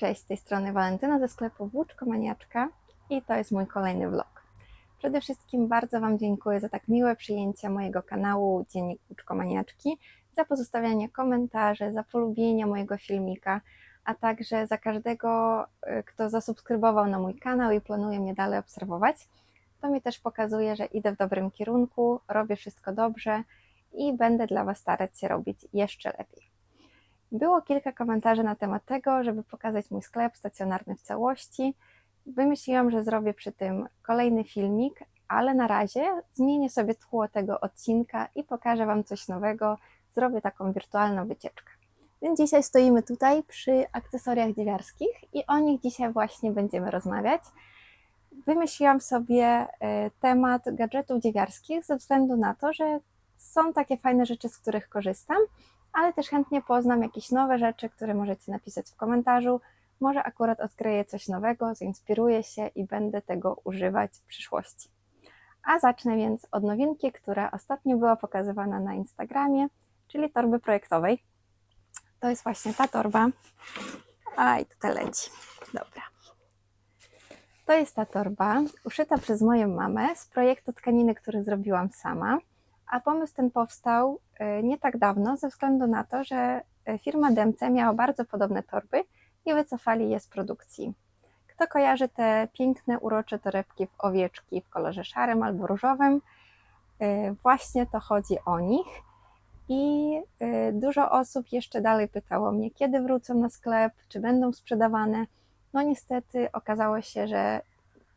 Cześć, z tej strony Walentyna ze sklepu Włóczko Maniaczka i to jest mój kolejny vlog. Przede wszystkim bardzo Wam dziękuję za tak miłe przyjęcie mojego kanału Dziennik Włóczko Maniaczki, za pozostawianie komentarzy, za polubienie mojego filmika, a także za każdego, y, kto zasubskrybował na mój kanał i planuje mnie dalej obserwować. To mi też pokazuje, że idę w dobrym kierunku, robię wszystko dobrze i będę dla Was starać się robić jeszcze lepiej. Było kilka komentarzy na temat tego, żeby pokazać mój sklep stacjonarny w całości. Wymyśliłam, że zrobię przy tym kolejny filmik, ale na razie zmienię sobie tło tego odcinka i pokażę Wam coś nowego. Zrobię taką wirtualną wycieczkę. Więc dzisiaj stoimy tutaj przy akcesoriach dziewiarskich i o nich dzisiaj właśnie będziemy rozmawiać. Wymyśliłam sobie e, temat gadżetów dziewiarskich ze względu na to, że są takie fajne rzeczy, z których korzystam, ale też chętnie poznam jakieś nowe rzeczy, które możecie napisać w komentarzu. Może akurat odkryję coś nowego, zainspiruję się i będę tego używać w przyszłości. A zacznę więc od nowinki, która ostatnio była pokazywana na Instagramie, czyli torby projektowej. To jest właśnie ta torba. Aj, tutaj leci. Dobra. To jest ta torba, uszyta przez moją mamę z projektu tkaniny, który zrobiłam sama. A pomysł ten powstał e, nie tak dawno, ze względu na to, że e, firma Demce miała bardzo podobne torby i wycofali je z produkcji. Kto kojarzy te piękne, urocze torebki w owieczki w kolorze szarym albo różowym? E, właśnie to chodzi o nich. I dużo osób jeszcze dalej pytało mnie, kiedy wrócą na sklep, czy będą sprzedawane. No niestety okazało się, że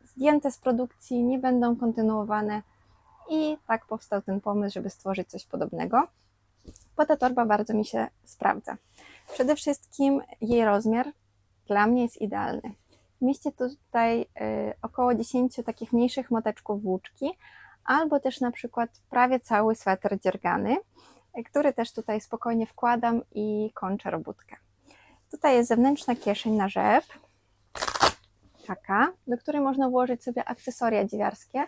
zdjęte z produkcji nie będą kontynuowane i tak powstał ten pomysł, żeby stworzyć coś podobnego, bo ta torba bardzo mi się sprawdza. Przede wszystkim jej rozmiar dla mnie jest idealny. Mieści tutaj y, około 10 takich mniejszych moteczków włóczki, albo też na przykład prawie cały sweter dziergany, który też tutaj spokojnie wkładam i kończę robótkę. Tutaj jest zewnętrzna kieszeń na rzep, taka, do której można włożyć sobie akcesoria dziewiarskie,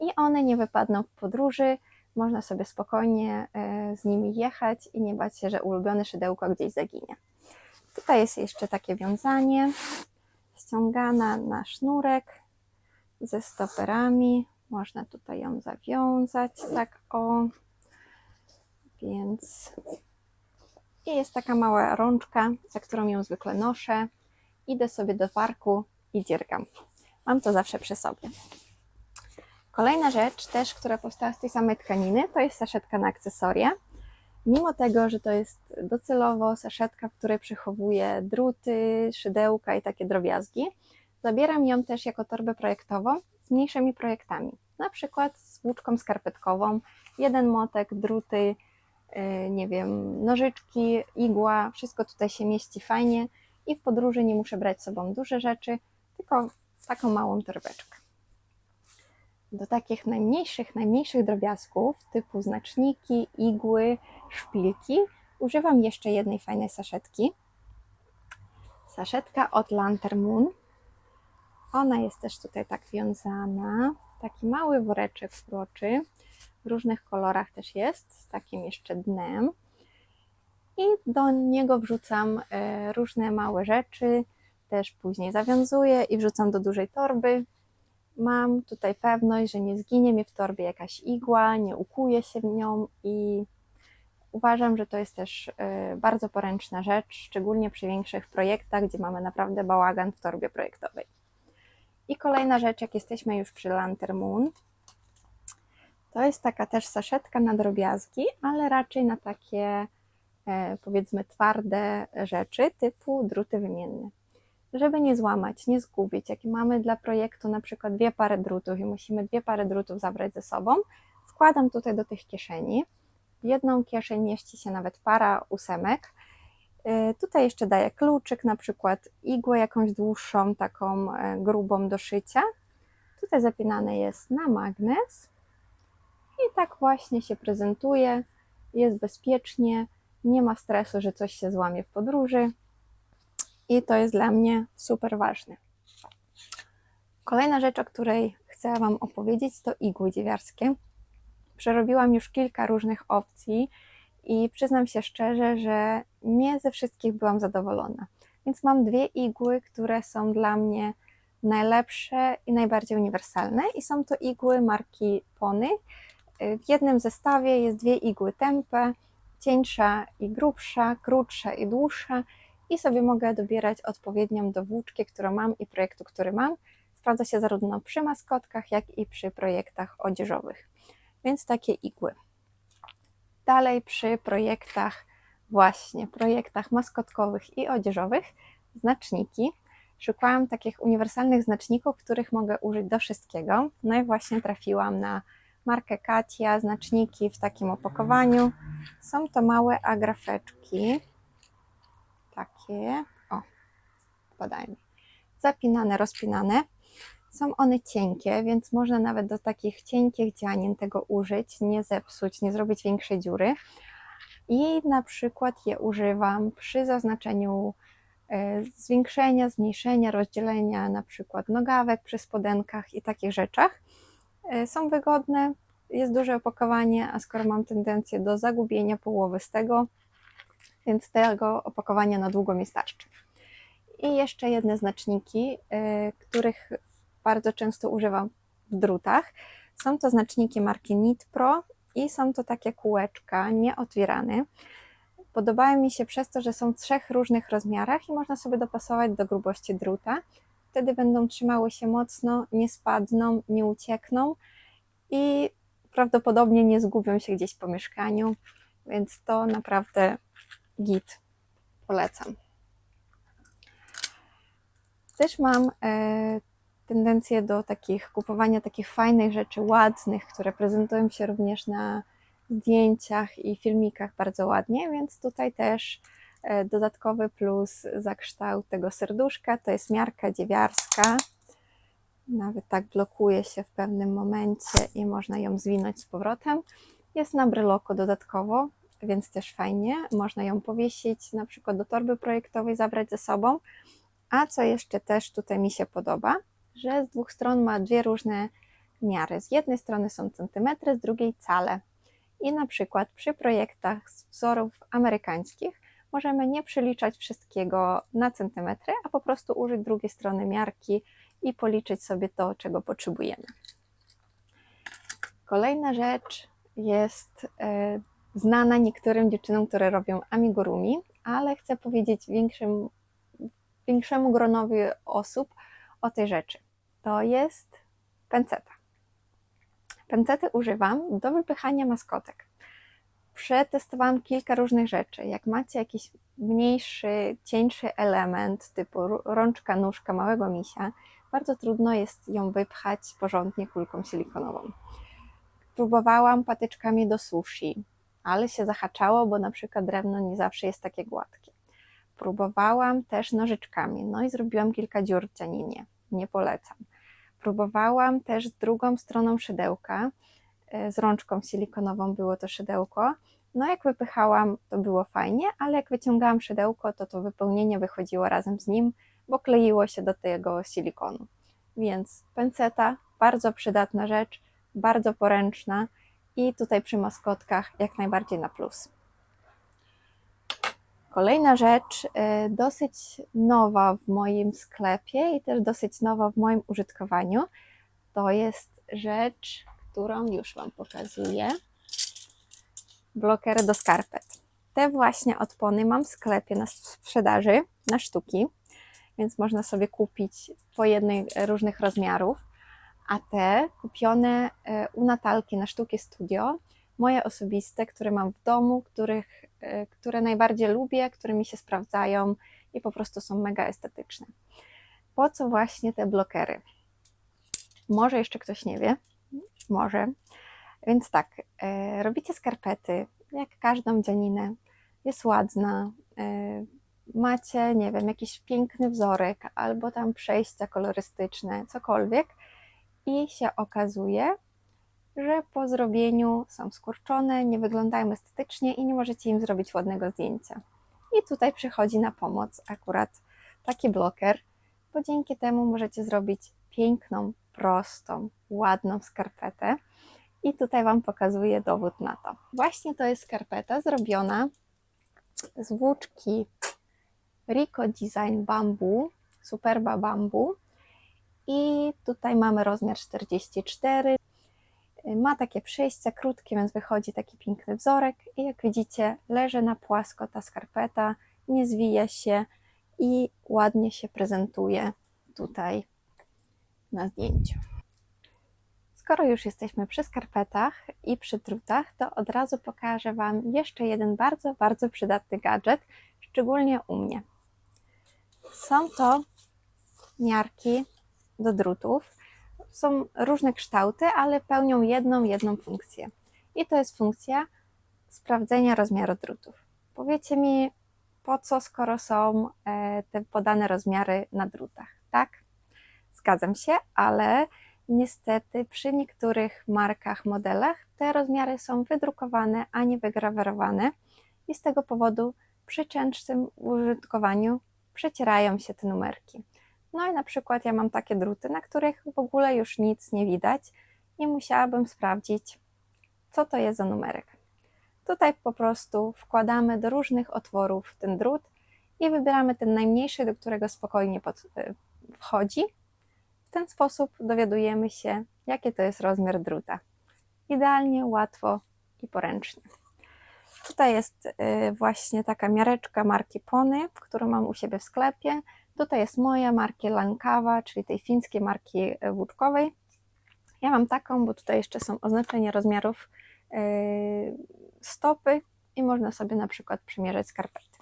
i one nie wypadną w podróży. Można sobie spokojnie e, z nimi jechać i nie bać się, że ulubione szydełko gdzieś zaginie. Tutaj jest jeszcze takie wiązanie, ściągana na sznurek ze stoperami. Można tutaj ją zawiązać, tak o. Więc i jest taka mała rączka, za którą ją zwykle noszę. Idę sobie do parku i dziergam. Mam to zawsze przy sobie. Kolejna rzecz też, która powstała z tej samej tkaniny, to jest saszetka na akcesoria. Mimo tego, że to jest docelowo saszetka, w której przechowuję druty, szydełka i takie drobiazgi, zabieram ją też jako torbę projektową z mniejszymi projektami. Na przykład z włóczką skarpetkową, jeden motek, druty, yy, nie wiem, nożyczki, igła, wszystko tutaj się mieści fajnie i w podróży nie muszę brać z sobą duże rzeczy, tylko taką małą torbeczkę do takich najmniejszych, najmniejszych drobiazgów typu znaczniki, igły, szpilki używam jeszcze jednej fajnej saszetki. Saszetka od Lantern Moon. Ona jest też tutaj tak wiązana. Taki mały woreczek uroczy. W różnych kolorach też jest, z takim jeszcze dnem. I do niego wrzucam e, różne małe rzeczy, też później zawiązuję i wrzucam do dużej torby mam tutaj pewność, że nie zginie mi w torbie jakaś igła, nie ukuje się w nią i uważam, że to jest też y, bardzo poręczna rzecz, szczególnie przy większych projektach, gdzie mamy naprawdę bałagan w torbie projektowej. I kolejna rzecz, jak jesteśmy już przy Lantern Moon, to jest taka też saszetka na drobiazgi, ale raczej na takie e, powiedzmy twarde rzeczy typu druty wymienne żeby nie złamać, nie zgubić, jakie mamy dla projektu na przykład dwie pary drutów i musimy dwie pary drutów zabrać ze sobą, wkładam tutaj do tych kieszeni. W jedną kieszeń mieści się nawet para ósemek. Y, tutaj jeszcze daję kluczyk, na przykład igłę jakąś dłuższą, taką e, grubą do szycia. Tutaj zapinane jest na magnes i tak właśnie się prezentuje. Jest bezpiecznie, nie ma stresu, że coś się złamie w podróży i to jest dla mnie super ważne. Kolejna rzecz, o której chcę Wam opowiedzieć, to igły dziewiarskie. Przerobiłam już kilka różnych opcji i przyznam się szczerze, że nie ze wszystkich byłam zadowolona. Więc mam dwie igły, które są dla mnie najlepsze i najbardziej uniwersalne i są to igły marki Pony. W jednym zestawie jest dwie igły tempe, cieńsza i grubsza, krótsza i dłuższa i sobie mogę dobierać odpowiednią do włóczki, którą mam i projektu, który mam. Sprawdza się zarówno przy maskotkach, jak i przy projektach odzieżowych. Więc takie igły. Dalej przy projektach, właśnie projektach maskotkowych i odzieżowych, znaczniki. Szukałam takich uniwersalnych znaczników, których mogę użyć do wszystkiego. No i właśnie trafiłam na markę Katia, znaczniki w takim opakowaniu. Są to małe agrafeczki, takie, o, podaj mi, zapinane, rozpinane. Są one cienkie, więc można nawet do takich cienkich dzianin tego użyć, nie zepsuć, nie zrobić większej dziury. I na przykład je używam przy zaznaczeniu e, zwiększenia, zmniejszenia, rozdzielenia na przykład nogawek przy spodenkach i takich rzeczach. E, są wygodne, jest duże opakowanie, a skoro mam tendencję do zagubienia połowy z tego, więc tego opakowania na długo mi starczy. I jeszcze jedne znaczniki, y, których bardzo często używam w drutach. Są to znaczniki marki Knit Pro i są to takie kółeczka nieotwierane. Podobają mi się przez to, że są w trzech różnych rozmiarach i można sobie dopasować do grubości druta. Wtedy będą trzymały się mocno, nie spadną, nie uciekną i prawdopodobnie nie zgubią się gdzieś po mieszkaniu, więc to naprawdę git. Polecam. Też mam e, tendencję do takich kupowania takich fajnych rzeczy, ładnych, które prezentują się również na zdjęciach i filmikach bardzo ładnie, więc tutaj też e, dodatkowy plus za kształt tego serduszka to jest miarka dziewiarska. Nawet tak blokuje się w pewnym momencie i można ją zwinąć z powrotem. Jest na bryloko dodatkowo, więc też fajnie. Można ją powiesić na przykład do torby projektowej, zabrać ze sobą. A co jeszcze też tutaj mi się podoba, że z dwóch stron ma dwie różne miary. Z jednej strony są centymetry, z drugiej cale. I na przykład przy projektach z wzorów amerykańskich możemy nie przeliczać wszystkiego na centymetry, a po prostu użyć drugiej strony miarki i policzyć sobie to, czego potrzebujemy. Kolejna rzecz jest e, znana niektórym dziewczynom, które robią amigurumi, ale chcę powiedzieć większym, większemu gronowi osób o tej rzeczy. To jest penceta. Pencety używam do wypychania maskotek. Przetestowałam kilka różnych rzeczy. Jak macie jakiś mniejszy, cieńszy element typu rączka, nóżka małego misia, bardzo trudno jest ją wypchać porządnie kulką silikonową. Próbowałam patyczkami do sushi, ale się zahaczało, bo na przykład drewno nie zawsze jest takie gładkie. Próbowałam też nożyczkami, no i zrobiłam kilka dziur w. Nie polecam. Próbowałam też drugą stroną szydełka, e, z rączką silikonową było to szydełko. No jak wypychałam, to było fajnie, ale jak wyciągałam szydełko, to to wypełnienie wychodziło razem z nim, bo kleiło się do tego silikonu. Więc penceta, bardzo przydatna rzecz, bardzo poręczna i tutaj przy maskotkach jak najbardziej na plus. Kolejna rzecz, y, dosyć nowa w moim sklepie i też dosyć nowa w moim użytkowaniu, to jest rzecz, którą już Wam pokazuję. Blokery do skarpet. Te właśnie odpony mam w sklepie na sprzedaży na sztuki, więc można sobie kupić po jednej różnych rozmiarów a te kupione e, u Natalki na Sztuki Studio, moje osobiste, które mam w domu, których, e, które najbardziej lubię, które mi się sprawdzają i po prostu są mega estetyczne. Po co właśnie te blokery? Może jeszcze ktoś nie wie, może. Więc tak, e, robicie skarpety, jak każdą dzianinę, jest ładna, macie, nie wiem, jakiś piękny wzorek, albo tam przejścia kolorystyczne, cokolwiek – i się okazuje, że po zrobieniu są skurczone, nie wyglądają estetycznie i nie możecie im zrobić ładnego zdjęcia. I tutaj przychodzi na pomoc akurat taki bloker, bo dzięki temu możecie zrobić piękną, prostą, ładną skarpetę. I tutaj Wam pokazuję dowód na to. Właśnie to jest skarpeta zrobiona z włóczki Rico Design Bamboo, Superba Bamboo. I tutaj mamy rozmiar 44. Ma takie przejścia krótkie, więc wychodzi taki piękny wzorek. I jak widzicie, leży na płasko ta skarpeta, nie zwija się i ładnie się prezentuje tutaj na zdjęciu. Skoro już jesteśmy przy skarpetach i przy drutach, to od razu pokażę Wam jeszcze jeden bardzo, bardzo przydatny gadżet, szczególnie u mnie. Są to miarki do drutów. Są różne kształty, ale pełnią jedną, jedną funkcję. I to jest funkcja sprawdzenia rozmiaru drutów. Powiecie mi, po co, skoro są e, te podane rozmiary na drutach, tak? Zgadzam się, ale niestety przy niektórych markach, modelach te rozmiary są wydrukowane, a nie wygrawerowane i z tego powodu przy częstszym użytkowaniu przecierają się te numerki. No i na przykład ja mam takie druty, na których w ogóle już nic nie widać i musiałabym sprawdzić, co to jest za numerek. Tutaj po prostu wkładamy do różnych otworów ten drut i wybieramy ten najmniejszy, do którego spokojnie pod, wchodzi. W ten sposób dowiadujemy się, jaki to jest rozmiar druta. Idealnie, łatwo i poręcznie. Tutaj jest y, właśnie taka miareczka marki Pony, którą mam u siebie w sklepie. Tutaj jest moja marki Lankawa, czyli tej fińskiej marki y, włóczkowej. Ja mam taką, bo tutaj jeszcze są oznaczenia rozmiarów y, stopy i można sobie na przykład przymierzyć skarpety.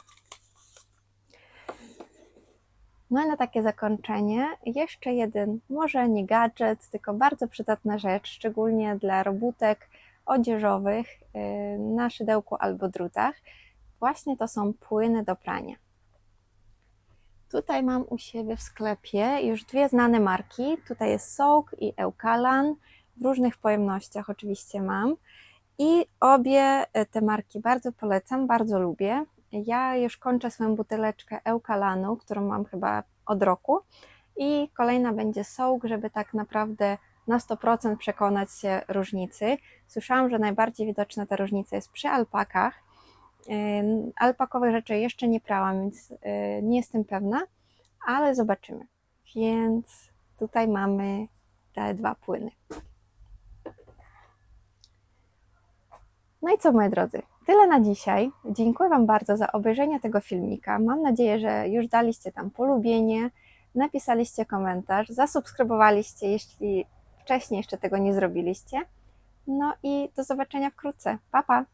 No i na takie zakończenie jeszcze jeden, może nie gadżet, tylko bardzo przydatna rzecz, szczególnie dla robótek odzieżowych y, na szydełku albo drutach. Właśnie to są płyny do prania. Tutaj mam u siebie w sklepie już dwie znane marki. Tutaj jest Soak i Eukalan. W różnych pojemnościach oczywiście mam. I obie y, te marki bardzo polecam, bardzo lubię. Ja już kończę swoją buteleczkę Eukalanu, którą mam chyba od roku. I kolejna będzie Soak, żeby tak naprawdę na 100% przekonać się różnicy. Słyszałam, że najbardziej widoczna ta różnica jest przy alpakach. Alpakowe rzeczy jeszcze nie prałam, więc y, nie jestem pewna, ale zobaczymy. Więc tutaj mamy te dwa płyny. No i co, moi drodzy? Tyle na dzisiaj. Dziękuję Wam bardzo za obejrzenie tego filmika. Mam nadzieję, że już daliście tam polubienie, napisaliście komentarz, zasubskrybowaliście, jeśli wcześniej jeszcze tego nie zrobiliście. No i do zobaczenia wkrótce. Pa, pa!